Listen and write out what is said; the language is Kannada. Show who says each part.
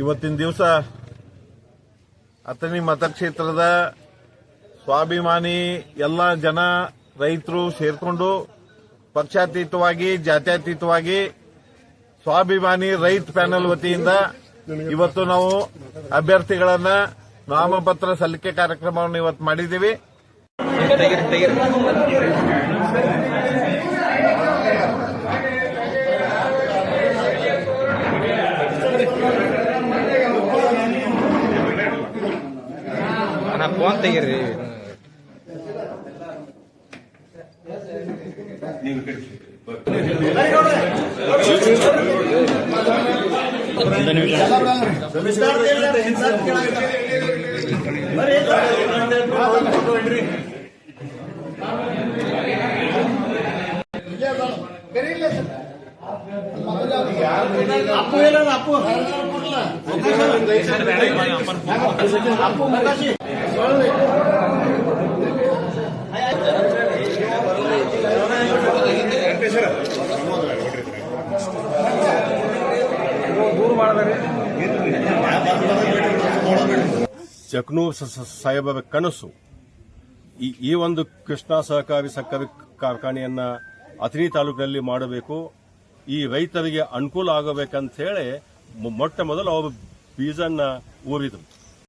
Speaker 1: ಇವತ್ತಿನ ದಿವಸ ಅಥಣಿ ಮತಕ್ಷೇತ್ರದ ಸ್ವಾಭಿಮಾನಿ ಎಲ್ಲ ಜನ ರೈತರು ಸೇರ್ಕೊಂಡು ಪಕ್ಷಾತೀತವಾಗಿ, ಜಾತ್ಯತೀತವಾಗಿ ಸ್ವಾಭಿಮಾನಿ ರೈತ ಪ್ಯಾನೆಲ್ ವತಿಯಿಂದ ಇವತ್ತು ನಾವು ಅಭ್ಯರ್ಥಿಗಳನ್ನ ನಾಮಪತ್ರ ಸಲ್ಲಿಕೆ ಕಾರ್ಯಕ್ರಮವನ್ನು ಇವತ್ತು ಮಾಡಿದ್ದೀವಿ.
Speaker 2: ತೆಗಿರಿ ತೆಗಿರಿ ಅಣ್ಣ ಫೋನ್ ತೆಗಿರಿ
Speaker 3: ಸ- ಸಾಹೇಬರ ಕನಸು. ಈ ಈ ಒಂದು ಕೃಷ್ಣ ಸಹಕಾರಿ ಸಕ್ಕರೆ ಕಾರ್ಖಾನೆಯನ್ನ ಅಥಣಿ ತಾಲೂಕಿನಲ್ಲಿ ಮಾಡಬೇಕು. ಈ ರೈತರಿಗೆ ಅನುಕೂಲ ಆಗಬೇಕಂತ ಹೇಳಿ ಮೊಟ್ಟ ಮೊದಲು ಅವರು ಬೀಜನ ಊರಿದರು.